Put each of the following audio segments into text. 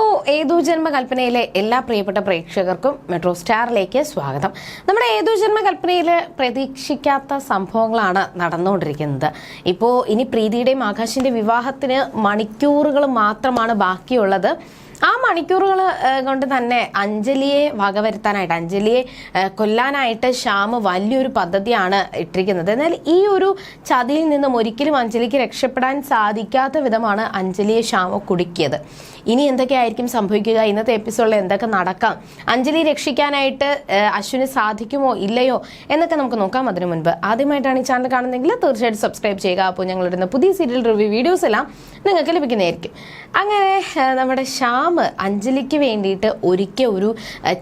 Hello ഏതു ജന്മകൽപ്പനയിലെ എല്ലാ പ്രിയപ്പെട്ട പ്രേക്ഷകർക്കും മെട്രോ സ്റ്റാറിലേക്ക് സ്വാഗതം. നമ്മുടെ ഏതു ജന്മകൽപ്പനയിൽ പ്രതീക്ഷിക്കാത്ത സംഭവങ്ങളാണ് നടന്നുകൊണ്ടിരിക്കുന്നത്. ഇപ്പോൾ ഇനി പ്രീതിയുടെയും ആകാശിന്റെ വിവാഹത്തിന് മണിക്കൂറുകൾ മാത്രമാണ് ബാക്കിയുള്ളത്. ആ മണിക്കൂറുകൾ കൊണ്ട് തന്നെ അഞ്ജലിയെ വകവരുത്താനായിട്ട് അഞ്ജലിയെ കൊല്ലാനായിട്ട് ശ്യാമ് വലിയൊരു പദ്ധതിയാണ് ഇട്ടിരിക്കുന്നത്. എന്നാൽ ഈ ഒരു ചതിയിൽ നിന്നും ഒരിക്കലും അഞ്ജലിക്ക് രക്ഷപ്പെടാൻ സാധിക്കാത്ത വിധമാണ് അഞ്ജലിയെ ശ്യാമ് കുടുക്കിയത്. ഇനി എന്തൊക്കെയായിരിക്കും സംഭവിക്കുക? ഇന്നത്തെ എപ്പിസോഡിൽ എന്തൊക്കെ നടക്കാം? അഞ്ജലി രക്ഷിക്കാനായിട്ട് അശ്വിന് സാധിക്കുമോ ഇല്ലയോ എന്നൊക്കെ നമുക്ക് നോക്കാം അതിനു മുൻപ്. ആദ്യമായിട്ടാണ് ഈ ചാനൽ കാണുന്നതെങ്കിൽ തീർച്ചയായിട്ടും സബ്സ്ക്രൈബ് ചെയ്യുക. അപ്പോൾ ഞങ്ങളിടുന്ന പുതിയ സീരിയൽ റിവ്യൂ വീഡിയോസ് എല്ലാം നിങ്ങൾക്ക് ലഭിക്കുന്നതായിരിക്കും. അങ്ങനെ നമ്മുടെ ശ്യാം അഞ്ജലിക്ക് വേണ്ടിയിട്ട് ഒരിക്കൽ ഒരു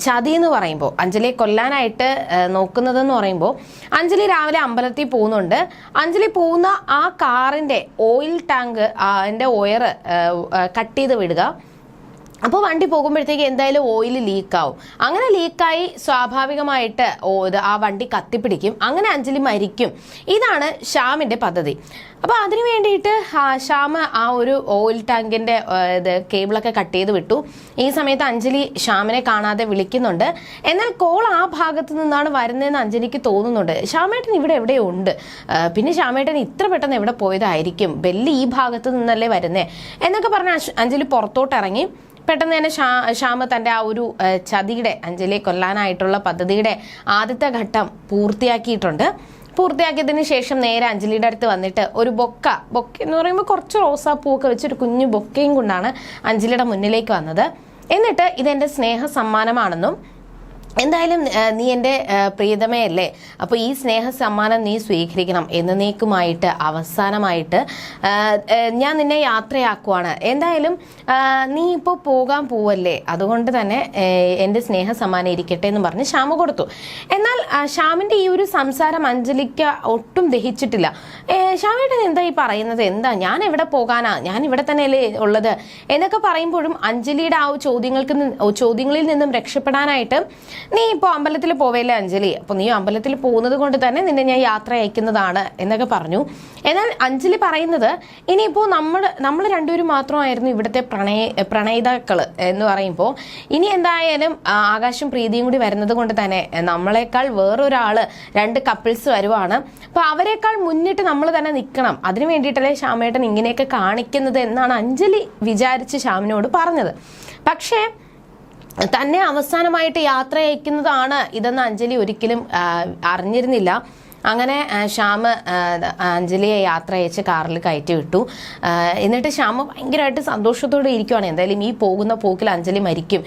ചതി എന്ന് പറയുമ്പോൾ അഞ്ജലിയെ കൊല്ലാനായിട്ട് നോക്കുന്നതെന്ന് പറയുമ്പോൾ അഞ്ജലി രാവിലെ അമ്പലത്തിൽ പോകുന്നുണ്ട്. അഞ്ജലി പോകുന്ന ആ കാറിന്റെ ഓയിൽ ടാങ്ക് അതിന്റെ ഒയർ കട്ട് ചെയ്ത് വിടുക. അപ്പോൾ വണ്ടി പോകുമ്പോഴത്തേക്ക് എന്തായാലും ഓയിൽ ലീക്കാവും അങ്ങനെ ലീക്കായി സ്വാഭാവികമായിട്ട് ഓ ആ വണ്ടി കത്തിപ്പിടിക്കും. അങ്ങനെ അഞ്ജലി മരിക്കും. ഇതാണ് ഷ്യാമിന്റെ പദ്ധതി. അപ്പോൾ അതിനു വേണ്ടിയിട്ട് ഷ്യാം ആ ഒരു ഓയിൽ ടാങ്കിന്റെ ഇത് കേബിളൊക്കെ കട്ട് ചെയ്ത് വിട്ടു. ഈ സമയത്ത് അഞ്ജലി ശ്യാമിനെ കാണാതെ വിളിക്കുന്നുണ്ട്. എന്നാൽ കോൾ ആ ഭാഗത്ത് നിന്നാണ് വരുന്നതെന്ന് അഞ്ജലിക്ക് തോന്നുന്നുണ്ട്. ശ്യാമേട്ടൻ ഇവിടെ എവിടെയുണ്ട് പിന്നെ ശ്യാമേട്ടൻ ഇത്ര പെട്ടെന്ന് എവിടെ പോയതായിരിക്കും? ബെല്ലി ഈ ഭാഗത്ത് നിന്നല്ലേ വരുന്നേ? എന്നൊക്കെ പറഞ്ഞ് അഞ്ജലി പുറത്തോട്ട് ഇറങ്ങി. പെട്ടെന്ന് തന്നെ ശ്യാമ തന്റെ ആ ഒരു ചതിയുടെ അഞ്ജലിയെ കൊല്ലാനായിട്ടുള്ള പദ്ധതിയുടെ ആദ്യത്തെ ഘട്ടം പൂർത്തിയാക്കിയിട്ടുണ്ട്. പൂർത്തിയാക്കിയതിന് ശേഷം നേരെ അഞ്ജലിയുടെ അടുത്ത് വന്നിട്ട് ഒരു ബൊക്ക ബൊക്ക എന്ന് പറയുമ്പോൾ കുറച്ച് റോസാപ്പൂവൊക്കെ വെച്ച് ഒരു കുഞ്ഞു ബൊക്കയും കൊണ്ടാണ് അഞ്ജലിയുടെ മുന്നിലേക്ക് വന്നത്. എന്നിട്ട് ഇതെന്റെ സ്നേഹ സമ്മാനമാണെന്നും എന്തായാലും നീ എന്റെ പ്രിയതമേ പ്രിയതമയല്ലേ അപ്പോൾ ഈ സ്നേഹ സമ്മാനം നീ സ്വീകരിക്കണം എന്നേക്കുമായിട്ട് അവസാനമായിട്ട് ആ, ആ, ഞാൻ നിന്നെ യാത്രയാക്കുവാണ്. എന്തായാലും നീ ഇപ്പോൾ പോകാൻ പോവല്ലേ? അതുകൊണ്ട് തന്നെ എന്റെ സ്നേഹ സമ്മാനം ഇരിക്കട്ടെ എന്ന് പറഞ്ഞ് ശ്യാമ കൊടുത്തു. എന്നാൽ ശ്യാമിന്റെ ഈ ഒരു സംസാരം അഞ്ജലിക്ക് ഒട്ടും ദഹിച്ചിട്ടില്ല. ശ്യാമേട്ടൻ എന്താ ഈ പറയുന്നത്? എന്താ ഞാൻ എവിടെ പോകാനാ? ഞാൻ ഇവിടെ തന്നെയല്ലേ ഉള്ളത്? എന്നൊക്കെ പറയുമ്പോഴും അഞ്ജലിയുടെ ആ ചോദ്യങ്ങൾക്ക് ചോദ്യങ്ങളിൽ നിന്നും രക്ഷപ്പെടാനായിട്ട് നീ ഇപ്പോൾ അമ്പലത്തിൽ പോവേലേ അഞ്ജലി. അപ്പോൾ നീ അമ്പലത്തിൽ പോകുന്നത് കൊണ്ട് തന്നെ നിന്നെ ഞാൻ യാത്ര അയക്കുന്നതാണ് എന്നൊക്കെ പറഞ്ഞു. എന്നാൽ അഞ്ജലി പറയുന്നത് ഇനിയിപ്പോൾ നമ്മൾ നമ്മൾ രണ്ടുപേരും മാത്രമായിരുന്നു ഇവിടുത്തെ പ്രണയ പ്രണയിതാക്കൾ എന്ന് പറയുമ്പോൾ ഇനി എന്തായാലും ആകാശം പ്രീതിയും കൂടി വരുന്നത് കൊണ്ട് തന്നെ നമ്മളെക്കാൾ വേറൊരാൾ രണ്ട് കപ്പിൾസ് വരുവാണ്. അപ്പോൾ അവരെക്കാൾ മുന്നിട്ട് നമ്മൾ തന്നെ നിൽക്കണം. അതിനു വേണ്ടിയിട്ടല്ലേ ശ്യാമേട്ടൻ ഇങ്ങനെയൊക്കെ കാണിക്കുന്നത് എന്നാണ് അഞ്ജലി വിചാരിച്ച് ശ്യാമിനോട് പറഞ്ഞത്. പക്ഷേ തന്നെ അവസാനമായിട്ട് യാത്ര അയക്കുന്നതാണ് ഇതെന്ന് അഞ്ജലി ഒരിക്കലും അറിഞ്ഞിരുന്നില്ല. അങ്ങനെ ശ്യാമ് അഞ്ജലിയെ യാത്ര അയച്ച് കാറിൽ കയറ്റി വിട്ടു. എന്നിട്ട് ശ്യാമ ഭയങ്കരമായിട്ട് സന്തോഷത്തോടെ ഇരിക്കുവാണ്. എന്തായാലും ഈ പോകുന്ന പോക്കിൽ അഞ്ജലി മരിക്കും.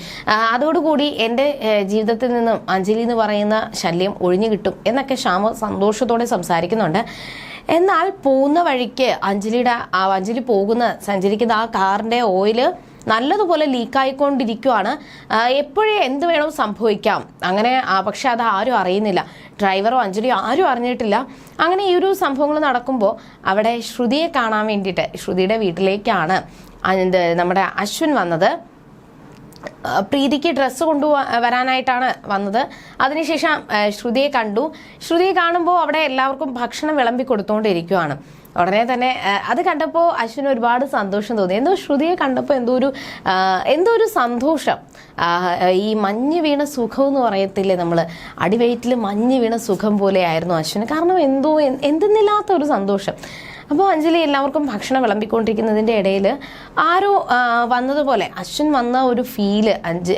അതോടുകൂടി എന്റെ ജീവിതത്തിൽ നിന്നും അഞ്ജലി എന്ന് പറയുന്ന ശല്യം ഒഴിഞ്ഞു കിട്ടും എന്നൊക്കെ ശ്യാമ സന്തോഷത്തോടെ സംസാരിക്കുന്നുണ്ട്. എന്നാൽ പോകുന്ന വഴിക്ക് അഞ്ജലിയുടെ അഞ്ജലി പോകുന്ന സഞ്ചരിക്കുന്ന ആ കാറിന്റെ ഓയിൽ നല്ലതുപോലെ ലീക്കായിക്കൊണ്ടിരിക്കുവാണ്. എപ്പോഴേ എന്ത് വേണോ സംഭവിക്കാം? അങ്ങനെ പക്ഷെ അത് ആരും അറിയുന്നില്ല. ഡ്രൈവറോ അഞ്ജലിയോ ആരും അറിഞ്ഞിട്ടില്ല. അങ്ങനെ ഈ ഒരു സംഭവങ്ങൾ നടക്കുമ്പോൾ അവിടെ ശ്രുതിയെ കാണാൻ വേണ്ടിയിട്ട് ശ്രുതിയുടെ വീട്ടിലേക്കാണ് നമ്മുടെ അശ്വിൻ വന്നത്. പ്രീതിക്ക് ഡ്രസ്സ് കൊണ്ടു വരാനായിട്ടാണ് വന്നത്. അതിനുശേഷം ശ്രുതിയെ കണ്ടു. ശ്രുതിയെ കാണുമ്പോൾ അവിടെ എല്ലാവർക്കും ഭക്ഷണം വിളമ്പി കൊടുത്തുകൊണ്ടിരിക്കുവാണ് ഉടനെ തന്നെ അത് കണ്ടപ്പോൾ അശ്വിന് ഒരുപാട് സന്തോഷം തോന്നി. എന്തോ ശ്രുതിയെ കണ്ടപ്പോൾ എന്തോ ഒരു എന്തോ ഒരു സന്തോഷം. ഈ മഞ്ഞ് വീണ സുഖം എന്ന് പറയത്തില്ലേ നമ്മൾ അടിവയറ്റിൽ മഞ്ഞ് വീണ സുഖം പോലെയായിരുന്നു അശ്വിന്. കാരണം എന്തോ എന്തെന്നില്ലാത്ത ഒരു സന്തോഷം. അപ്പോൾ അഞ്ജലി എല്ലാവർക്കും ഭക്ഷണം വിളമ്പിക്കൊണ്ടിരിക്കുന്നതിന്റെ ഇടയിൽ ആരോ വന്നതുപോലെ അശ്വിൻ വന്ന ഒരു ഫീൽ അഞ്ച്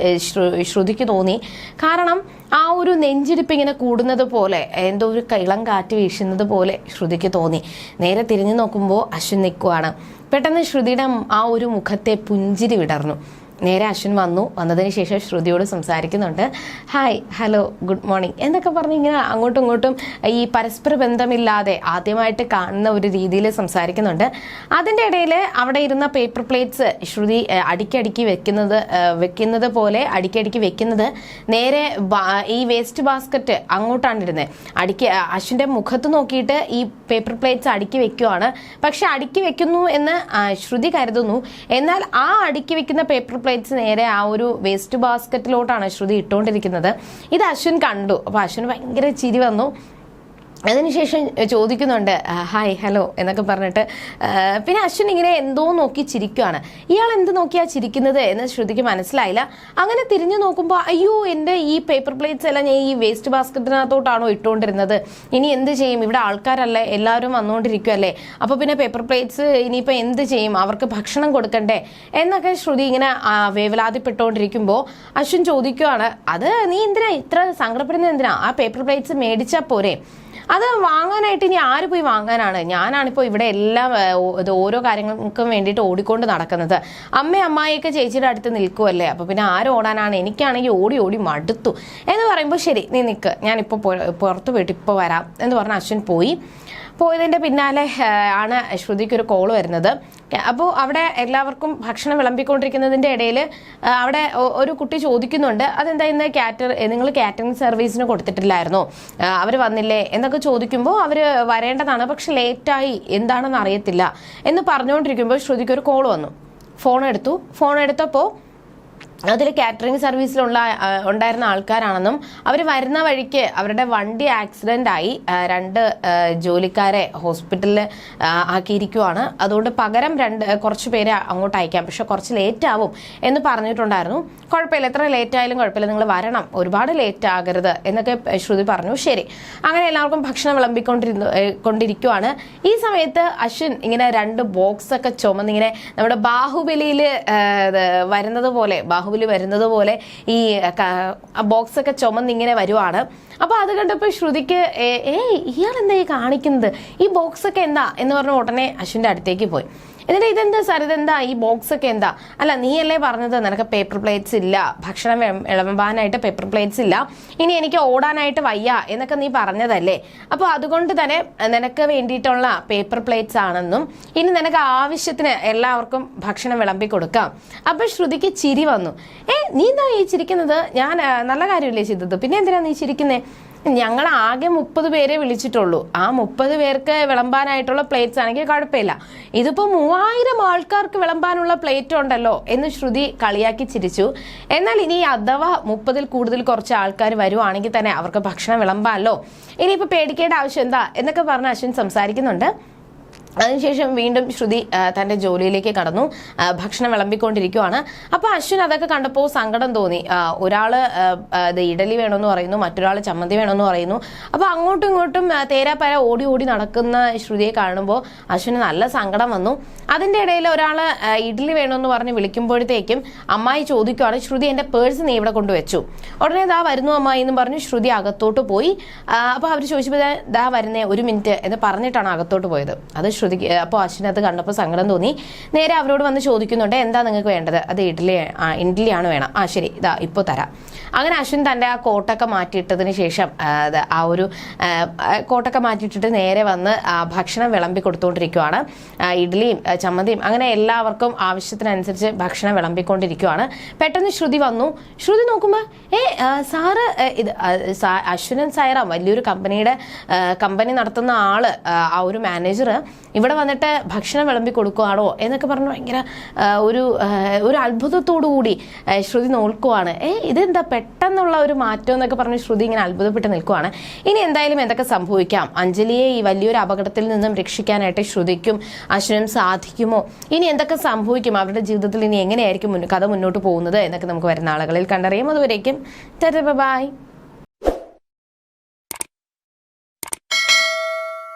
ശ്രുതിക്ക് തോന്നി. കാരണം ആ ഒരു നെഞ്ചിരിപ്പ് ഇങ്ങനെ കൂടുന്നത് പോലെ എന്തോ ഒരു കിളം കാറ്റ് വീശുന്നത് പോലെ ശ്രുതിക്ക് തോന്നി. നേരെ തിരിഞ്ഞു നോക്കുമ്പോൾ അശ്വിൻ നിൽക്കുവാണ് പെട്ടെന്ന് ശ്രുതിയുടെ ആ ഒരു മുഖത്തെ പുഞ്ചിരി വിടർന്നു. നേരെ അശ്വിൻ വന്നു. വന്നതിന് ശേഷം ശ്രുതിയോട് സംസാരിക്കുന്നുണ്ട്. ഹായ് ഹലോ ഗുഡ് മോർണിംഗ് എന്നൊക്കെ പറഞ്ഞ് ഇങ്ങനെ അങ്ങോട്ടും ഇങ്ങോട്ടും ഈ പരസ്പര ബന്ധമില്ലാതെ ആദ്യമായിട്ട് കാണുന്ന ഒരു രീതിയിൽ സംസാരിക്കുന്നുണ്ട്. അതിന്റെ ഇടയിൽ അവിടെ ഇരുന്ന പേപ്പർ പ്ലേറ്റ്സ് ശ്രുതി അടിക്കടിക്ക് വെക്കുന്നത് വെക്കുന്നത് പോലെ അടിക്കടിക്ക് വെക്കുന്നത് നേരെ ഈ വേസ്റ്റ് ബാസ്ക്കറ്റ് അങ്ങോട്ടാണ് ഇരുന്നത് അടിക്ക് അശ്വിന്റെ മുഖത്ത് നോക്കിയിട്ട് ഈ പേപ്പർ പ്ലേറ്റ്സ് അടുക്കി വെക്കുവാണ്. പക്ഷെ അടുക്കി വെക്കുന്നു എന്ന് ശ്രുതി കരുതുന്നു. എന്നാൽ ആ അടുക്കി വെക്കുന്ന പേപ്പർ പ്ലേറ്റ്സ് നേരെ ആ ഒരു വേസ്റ്റ് ബാസ്ക്കറ്റിലോട്ടാണ് ശ്രുതി ഇട്ടുകൊണ്ടിരിക്കുന്നത് ഇത് അശ്വിൻ കണ്ടു. അപ്പോൾ അശ്വിൻ ഭയങ്കര ചിരി വന്നു. അതിനുശേഷം ചോദിക്കുന്നുണ്ട് "ആ, ഹായ് ഹലോ എന്നൊക്കെ പറഞ്ഞിട്ട് പിന്നെ അശ്വിൻ ഇങ്ങനെ എന്തോ നോക്കി ചിരിക്കുകയാണ് ഇയാൾ എന്ത് നോക്കിയാ ചിരിക്കുന്നത് എന്ന് ശ്രുതിക്ക് മനസ്സിലായില്ല. അങ്ങനെ തിരിഞ്ഞു നോക്കുമ്പോൾ അയ്യോ എന്റെ ഈ പേപ്പർ പ്ലേറ്റ്സ് എല്ലാം ഞാൻ ഈ വേസ്റ്റ് ബാസ്ക്കറ്റിനകത്തോട്ടാണോ ഇട്ടുകൊണ്ടിരുന്നത്? ഇനി എന്ത് ചെയ്യും? ഇവിടെ ആൾക്കാരല്ലേ എല്ലാവരും വന്നുകൊണ്ടിരിക്കുമല്ലേ അപ്പോൾ പിന്നെ പേപ്പർ പ്ലേറ്റ്സ് ഇനിയിപ്പോൾ എന്ത് ചെയ്യും? അവർക്ക് ഭക്ഷണം കൊടുക്കണ്ടേ? എന്നൊക്കെ ശ്രുതി ഇങ്ങനെ വേവലാതിപ്പെട്ടുകൊണ്ടിരിക്കുമ്പോൾ അശ്വിൻ ചോദിക്കുകയാണ് അത് നീ എന്തിനാ ഇത്ര സങ്കടപ്പെടുന്നത്? എന്തിനാ? ആ പേപ്പർ പ്ലേറ്റ്സ് മേടിച്ചാൽ പോരെ? അത് വാങ്ങാനായിട്ട് ഇനി ആര് പോയി വാങ്ങാനാണ്? ഞാനാണിപ്പോൾ ഇവിടെ എല്ലാം ഇത് ഓരോ കാര്യങ്ങൾക്കും വേണ്ടിയിട്ട് ഓടിക്കൊണ്ട് നടക്കുന്നത്. അമ്മ അമ്മായിയൊക്കെ ചേച്ചിയുടെ അടുത്ത് നിൽക്കുമല്ലേ അപ്പോൾ പിന്നെ ആര് ഓടാനാണ്? എനിക്കാണെങ്കിൽ ഓടി ഓടി മടുത്തു. എന്ന് പറയുമ്പോൾ ശരി നീ നിൽക്ക് ഞാനിപ്പോൾ പുറത്ത് പോയിട്ട് ഇപ്പോൾ വരാം എന്ന് പറഞ്ഞ അശ്വിൻ പോയി. പോയതിന്റെ പിന്നാലെ ആണ് ശ്രുതിക്ക് ഒരു കോൾ വരുന്നത്. അപ്പോൾ അവിടെ എല്ലാവർക്കും ഭക്ഷണം വിളമ്പിക്കൊണ്ടിരിക്കുന്നതിന്റെ ഇടയിൽ അവിടെ ഒരു കുട്ടി ചോദിക്കുന്നുണ്ട് അതെന്താ ഇന്ന് കാറ്റർ നിങ്ങൾ കാറ്ററിംഗ് സർവീസിന് കൊടുത്തിട്ടില്ലായിരുന്നോ? അവർ വന്നില്ലേ? എന്നൊക്കെ ചോദിക്കുമ്പോൾ അവർ വരേണ്ടതാണ് പക്ഷെ ലേറ്റായി എന്താണെന്ന് അറിയത്തില്ല എന്ന് പറഞ്ഞുകൊണ്ടിരിക്കുമ്പോൾ ശ്രുതിക്ക് ഒരു കോൾ വന്നു. ഫോൺ എടുത്തു ഫോൺ എടുത്തപ്പോൾ അതിൽ കാറ്ററിംഗ് സർവീസിലുള്ള ഉണ്ടായിരുന്ന ആൾക്കാരാണെന്നും അവർ വരുന്ന വഴിക്ക് അവരുടെ വണ്ടി ആക്സിഡന്റ് ആയി രണ്ട് ജോലിക്കാരെ ഹോസ്പിറ്റലിൽ ആക്കിയിരിക്കുവാണ്. അതുകൊണ്ട് പകരം രണ്ട് കുറച്ച് പേരെ അങ്ങോട്ട് അയക്കാം. പക്ഷെ കുറച്ച് ലേറ്റ് ആവും എന്ന് പറഞ്ഞിട്ടുണ്ടായിരുന്നു. കുഴപ്പമില്ല. എത്ര ലേറ്റ് ആയാലും കുഴപ്പമില്ല. നിങ്ങൾ വരണം. ഒരുപാട് ലേറ്റ് ആകരുത് എന്നൊക്കെ ശ്രുതി പറഞ്ഞു. ശരി. അങ്ങനെ എല്ലാവർക്കും ഭക്ഷണം വിളമ്പിക്കൊണ്ടിരുന്നു കൊണ്ടിരിക്കുവാണ്. ഈ സമയത്ത് അശ്വിൻ ഇങ്ങനെ രണ്ട് ബോക്സൊക്കെ ചുമന്നിങ്ങനെ നമ്മുടെ ബാഹുബലിയിൽ വരുന്നത് പോലെ ബാഹുബലി വരുന്നത് പോലെ ഈ ബോക്സ് ഒക്കെ ചുമന്നിങ്ങനെ വരുവാണ്. അപ്പോൾ അത് കണ്ടപ്പോൾ ശ്രുതിക്ക് ഏയ് ഇയാൾ എന്താ ഈ കാണിക്കുന്നത്? ഈ ബോക്സ് ഒക്കെ എന്താ? എന്ന് പറഞ്ഞ ഉടനെ അശ്വിന്റെ അടുത്തേക്ക് പോയി. എന്നിട്ട് ഇതെന്താ സാർ? ഇതെന്താ? ഈ ബോക്സ് ഒക്കെ എന്താ? അല്ല നീയല്ലേ പറഞ്ഞത് നിനക്ക് പേപ്പർ പ്ലേറ്റ്സ് ഇല്ല. ഭക്ഷണം ഇളമ്പാനായിട്ട് പേപ്പർ പ്ലേറ്റ്സ് ഇല്ല. ഇനി എനിക്ക് ഓടാനായിട്ട് വയ്യ എന്നൊക്കെ നീ പറഞ്ഞതല്ലേ? അപ്പോൾ അതുകൊണ്ട് തന്നെ നിനക്ക് വേണ്ടിയിട്ടുള്ള പേപ്പർ പ്ലേറ്റ്സ് ആണെന്നും ഇനി നിനക്ക് ആവശ്യത്തിന് എല്ലാവർക്കും ഭക്ഷണം വിളമ്പി കൊടുക്കാം. അപ്പോൾ ശ്രുതിക്ക് ചിരി വന്നു. ഏ നീ എന്താ ഈ ചിരിക്കുന്നത്? ഞാൻ നല്ല കാര്യമില്ലേ ചെയ്തത്? പിന്നെ എന്തിനാ നീ ചിരിക്കുന്നേ? ഞങ്ങൾ ആകെ മുപ്പത് പേരെ വിളിച്ചിട്ടുള്ളൂ. ആ മുപ്പത് പേർക്ക് വിളമ്പാനായിട്ടുള്ള പ്ലേറ്റ്സ് ആണെങ്കിൽ കുഴപ്പമില്ല. ഇതിപ്പോ മൂവായിരം ആൾക്കാർക്ക് വിളമ്പാനുള്ള പ്ലേറ്റ് ഉണ്ടല്ലോ എന്ന് ശ്രുതി കളിയാക്കി ചിരിച്ചു. എന്നാൽ ഇനി അഥവാ മുപ്പതിൽ കൂടുതൽ കുറച്ച് ആൾക്കാർ വരുവാണെങ്കിൽ തന്നെ അവർക്ക് ഭക്ഷണം വിളമ്പാമല്ലോ ഇനിയിപ്പോൾ പേടിക്കേണ്ട ആവശ്യം എന്താ എന്നൊക്കെ പറഞ്ഞ് അശ്വിൻ സംസാരിക്കുന്നുണ്ട്. അതിനുശേഷം വീണ്ടും ശ്രുതി തന്റെ ജോലിയിലേക്ക് കടന്നു. ഭക്ഷണം വിളമ്പിക്കൊണ്ടിരിക്കുവാണ്. അപ്പോൾ അശ്വിൻ അതൊക്കെ കണ്ടപ്പോൾ സങ്കടം തോന്നി. ഒരാൾ ഒരാൾ ഇഡലി വേണമെന്ന് പറയുന്നു മറ്റൊരാൾ ചമ്മന്തി വേണമെന്ന് പറയുന്നു. അപ്പോൾ അങ്ങോട്ടും ഇങ്ങോട്ടും തേരാപ്പര ഓടി ഓടി നടക്കുന്ന ശ്രുതിയെ കാണുമ്പോൾ അശ്വിന് നല്ല സങ്കടം വന്നു. അതിന്റെ ഇടയിൽ ഒരാൾ ഇഡ്ഡലി വേണമെന്ന് പറഞ്ഞ് വിളിക്കുമ്പോഴത്തേക്കും അമ്മായി ചോദിക്കുവാണ് ശ്രുതി എന്റെ പേഴ്സ് നീ ഇവിടെ കൊണ്ടുവച്ചു? ഉടനെ ദാ വരുന്നു അമ്മായി എന്ന് പറഞ്ഞു ശ്രുതി അകത്തോട്ട് പോയി. അപ്പോൾ അവർ ചോദിച്ചപ്പോൾ ദാ- ദാ വരുന്നേ ഒരു മിനിറ്റ് എന്ന് പറഞ്ഞിട്ടാണ് അകത്തോട്ട് പോയത്. അത് ശ്രുതിക്ക് അപ്പോൾ അത് കണ്ടപ്പോൾ സങ്കടം തോന്നി. നേരെ അവരോട് വന്ന് ചോദിക്കുന്നുണ്ട് എന്താ നിങ്ങൾക്ക് വേണ്ടത്? അത് ഇഡ്ഡലി ഇഡ്ഡലിയാണ് വേണം. ആ ശരി ഇതാ ഇപ്പോൾ തരാം. അങ്ങനെ അശ്വിൻ തന്റെ ആ കോട്ടൊക്കെ മാറ്റിയിട്ടതിന് ശേഷം ആ, ഒരു കോട്ടൊക്കെ മാറ്റിയിട്ടിട്ട് നേരെ വന്ന് ഭക്ഷണം വിളമ്പി കൊടുത്തുകൊണ്ടിരിക്കുവാണ് ഇഡ്ഡലിയും ചമ്മന്തിയും അങ്ങനെ എല്ലാവർക്കും ആവശ്യത്തിനനുസരിച്ച് ഭക്ഷണം വിളമ്പിക്കൊണ്ടിരിക്കുവാണ്. പെട്ടെന്ന് ശ്രുതി വന്നു. ശ്രുതി നോക്കുമ്പോൾ ഏ സാറ് ഇത് അശ്വിനൻ സൈറാം വലിയൊരു കമ്പനിയുടെ കമ്പനി നടത്തുന്ന ആൾ ആ ഒരു മാനേജർ ഇവിടെ വന്നിട്ട് ഭക്ഷണം വിളമ്പി കൊടുക്കുവാണോ എന്നൊക്കെ പറഞ്ഞ് ഭയങ്കര ഒരു ഒരു അത്ഭുതത്തോടു കൂടി ശ്രുതി നോക്കുവാണ് ഏ ഇതെന്താ പെട്ടെന്നുള്ള ഒരു മാറ്റം എന്നൊക്കെ പറഞ്ഞ് ശ്രുതി ഇങ്ങനെ അത്ഭുതപ്പെട്ട് നിൽക്കുവാണ്. ഇനി എന്തായാലും എന്തൊക്കെ സംഭവിക്കാം? അഞ്ജലിയെ ഈ വലിയൊരു അപകടത്തിൽ നിന്നും രക്ഷിക്കാനായിട്ട് ശ്രുതിക്കും അശ്വനും സാധിക്കുമോ? ഇനി എന്തൊക്കെ സംഭവിക്കും? അവരുടെ ജീവിതത്തിൽ ഇനി എങ്ങനെയായിരിക്കും കഥ മുന്നോട്ട് പോകുന്നത് എന്നൊക്കെ നമുക്ക് വരുന്ന ആളുകളിൽ കണ്ടറിയാം. അതുവരേക്കും ബൈ.